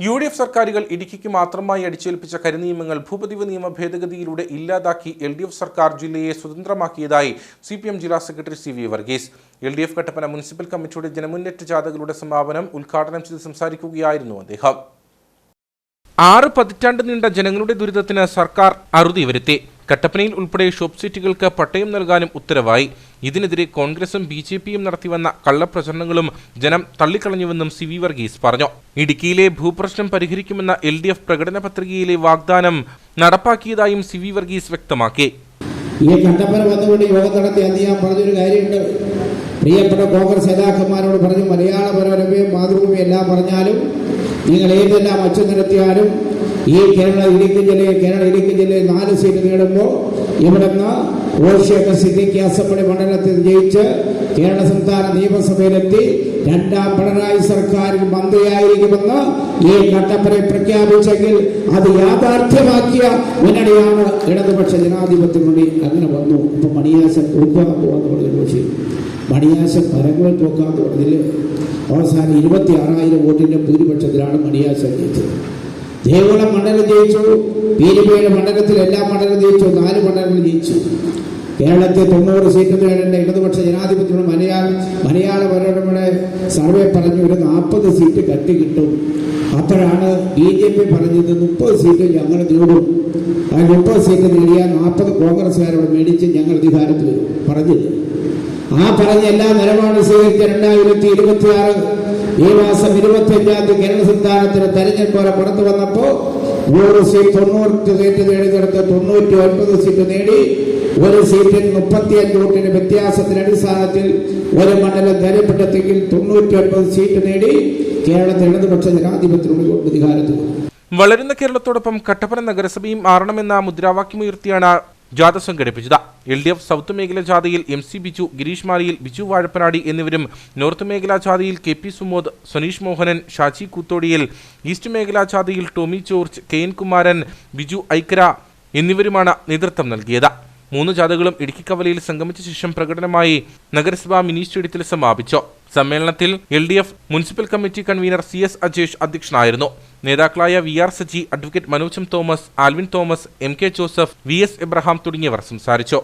U D F സർക്കാരുകൾ ഇടുക്കിക്ക് മാത്രമായി അടിച്ചേൽപ്പിച്ച കരിനിയമങ്ങൾ ഭൂപതിവ് നിയമ ഭേദഗതിയിലൂടെ ഇല്ലാതാക്കി എൽ ഡി എഫ് സർക്കാർ ജില്ലയെ സ്വതന്ത്രമാക്കിയതായി സി പി എം ജില്ലാ secretary C V Varghese. L D F Kattappana municipal കമ്മിറ്റിയുടെ ജനമുന്നേറ്റ ജാഥകളുടെ സമാപനം ഉദ്ഘാടനം ചെയ്ത് സംസാരിക്കുകയായിരുന്നു അദ്ദേഹം. ആറ് പതിറ്റാണ്ട് നീണ്ട ജനങ്ങളുടെ ദുരിതത്തിന് സർക്കാർ അറുതി വരുത്തി. കട്ടപ്പനയിൽ ഉൾപ്പെടെ ഷോപ്പ് സീറ്റുകൾക്ക് പട്ടയം നൽകാനും ഉത്തരവായി. ഇതിനെതിരെ കോൺഗ്രസും ബി ജെ പിയും നടത്തിവന്ന കള്ളപ്രചരണങ്ങളും ജനം തള്ളിക്കളഞ്ഞുവെന്നും സി വി വർഗീസ് പറഞ്ഞു. ഇടുക്കിയിലെ ഭൂപ്രശ്നം പരിഹരിക്കുമെന്ന എൽ ഡി എഫ് പ്രകടന പത്രികയിലെ വാഗ്ദാനം നടപ്പാക്കിയതായും സി വി വർഗീസ് വ്യക്തമാക്കി. ഈ പ്രിയപ്പെട്ട കോൺഗ്രസ് നേതാക്കന്മാരോട് പറഞ്ഞു മലയാള പരമ്പരയും മാതൃഭൂമിയും എല്ലാം പറഞ്ഞാലും നിങ്ങൾ ഏതെല്ലാം അച്ചു നിരത്തിയാലും ഈ കേരള ഇടുക്കി ജില്ലയിൽ കേരള ഇടുക്കി ജില്ലയിൽ നാല് സീറ്റ് നേടുമ്പോൾ ഇവിടുന്ന് ഓഷ്യൊക്കെ സിദ്ദിഖ് അസംബ്ലി മണ്ഡലത്തിൽ ജയിച്ച് കേരള സംസ്ഥാന നിയമസഭയിലെത്തി രണ്ടാം പിണറായി സർക്കാരിൽ മന്ത്രിയായിരിക്കുമെന്ന് ഈ കട്ടപ്പനെ പ്രഖ്യാപിച്ചെങ്കിൽ അത് യാഥാർത്ഥ്യമാക്കിയ മുന്നണിയാണ്. ഇടതുപക്ഷ ജനാധിപത്യ മുന്നണി അങ്ങനെ വന്നു. ഇപ്പൊ മണിയാശൻ ഉൾക്കാൻ പോകാന്ന് തുടങ്ങി പക്ഷേ മണിയാശൻ പരങ്ങൾ പോക്കാൻ പറഞ്ഞതിൽ അവസാനം ഇരുപത്തി ആറായിരം വോട്ടിന്റെ ഭൂരിപക്ഷത്തിലാണ് മണിയാശൻ ജയിച്ചത്. ദേവകുളം മണ്ഡലം ജയിച്ചു പീരുമേട് മണ്ഡലത്തിൽ എല്ലാ മണ്ഡലം ജയിച്ചു നാല് മണ്ഡലങ്ങൾ ജയിച്ചു. കേരളത്തെ തൊണ്ണൂറ് സീറ്റ് നേടേണ്ട ഇടതുപക്ഷ ജനാധിപത്യം മലയാള മലയാള മനോരമയുടെ സർവേ പറഞ്ഞു ഒരു നാൽപ്പത് സീറ്റ് കട്ടി കിട്ടും. അപ്പോഴാണ് ബി ജെ പി പറഞ്ഞത് മുപ്പത് സീറ്റ് ഞങ്ങൾ നേടും. ആ മുപ്പത് സീറ്റ് നേടിയാൽ നാൽപ്പത് കോൺഗ്രസ്സുകാരോട് മേടിച്ച് ഞങ്ങൾ അധികാരത്തിൽ പറഞ്ഞത് ആ പറഞ്ഞ എല്ലാ നിലപാടും സ്വീകരിച്ച രണ്ടായിരത്തി ഇരുപത്തി ആറ് ഈ മാസം ഇരുപത്തി അഞ്ചാം തീയതി കേരള സംസ്ഥാനത്തിന് തെരഞ്ഞെടുപ്പ് പുറത്തു വന്നപ്പോ നൂറ് സീറ്റ് തൊണ്ണൂറ്റി സീറ്റ് നേടിയെടുത്ത് തൊണ്ണൂറ്റി ഒൻപത് സീറ്റ് നേടി ഒരു സീറ്റിൽ മുപ്പത്തിയഞ്ച് വോട്ടിന് വ്യത്യാസത്തിന്റെ അടിസ്ഥാനത്തിൽ ഒരു മണ്ഡലം ധരപ്പെട്ടെങ്കിൽ തൊണ്ണൂറ്റി ഒൻപത് സീറ്റ് നേടി കേരളത്തിൽ ഇടതുപക്ഷ ജനാധിപത്യത്തിനുള്ള അധികാരത്തിൽ. വളരുന്ന കേരളത്തോടൊപ്പം കട്ടപ്പന നഗരസഭയും മാറണമെന്ന മുദ്രാവാക്യമുയർത്തിയാണ് ജാഥ സംഘടിപ്പിച്ചത്. എൽ ഡി എഫ് സൗത്ത് മേഖലാ ജാഥയിൽ എം സി ബിജു ഗിരീഷ് മാലിയിൽ ബിജു വാഴപ്പനാടി എന്നിവരും നോർത്ത് മേഖലാ ജാഥയിൽ കെ പി സുമോദ് സുനീഷ് മോഹനൻ ഷാജി കൂത്തോടിയിൽ ഈസ്റ്റ് മേഖലാ ജാഥയിൽ Tommy George K N Kumaran Biju Aikkara എന്നിവരുമാണ് നേതൃത്വം നൽകിയത്. മൂന്ന് ജാഥകളും ഇടുക്കി കവലയിൽ സംഗമിച്ച ശേഷം പ്രകടനമായി നഗരസഭാ മിനി സ്റ്റേഡിയത്തിൽ സമാപിച്ചു. സമ്മേളനത്തിൽ L D F municipal committee convener C S Ajesh അധ്യക്ഷനായിരുന്നു. നേതാക്കളായ V R Saji advocate Manojam Thomas Alvin Thomas M K Joseph V S Abraham തുടങ്ങിയവർ സംസാരിച്ചു.